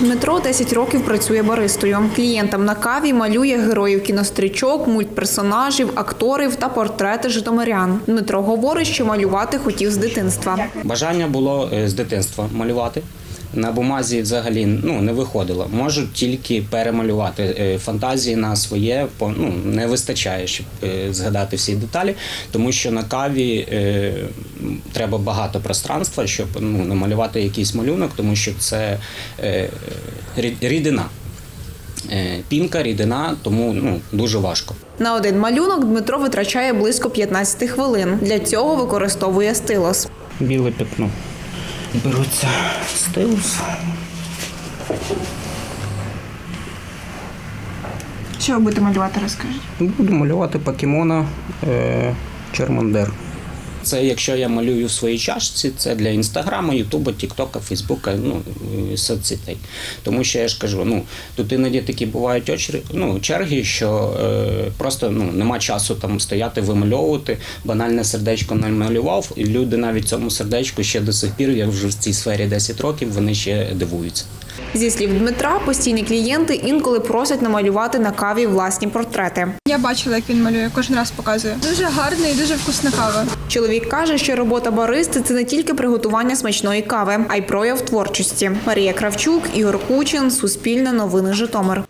Дмитро 10 років працює баристою. Клієнтам на каві малює героїв кінострічок, мультперсонажів, акторів та портрети житомирян. Дмитро говорить, що малювати хотів з дитинства. Бажання було е, з дитинства малювати. На бумазі взагалі ну, не виходило. Можу тільки перемалювати. Е, Фантазії на своє ну, не вистачає, щоб е, згадати всі деталі, тому що на каві е, треба багато пространства, щоб ну, намалювати якийсь малюнок, тому що це е, рідина. Е, Пінка, рідина, тому ну, дуже важко. На один малюнок Дмитро витрачає близько 15 хвилин. Для цього використовує стилос. Біле пятно. Беруться стилус. Що ви будете малювати, розкажіть? Буду малювати покемона е, Чермандер. Це якщо я малюю в своїй чашці, це для інстаграму, ютуба, тіктока, фейсбука, ну соцсетей. Тому що я ж кажу, ну тут іноді такі бувають очері, ну, черги, що е, просто ну нема часу там стояти, вимальовувати. Банальне сердечко намалював, і люди навіть цьому сердечку ще до сих пір. Я вже в цій сфері 10 років, вони ще дивуються. Зі слів Дмитра, постійні клієнти інколи просять намалювати на каві власні портрети. Я бачила, як він малює, кожен раз показує. Дуже гарна і дуже вкусна кава. Чоловік каже, що робота баристи це не тільки приготування смачної кави, а й прояв творчості. Марія Кравчук, Ігор Кучин, Суспільне новини Житомир.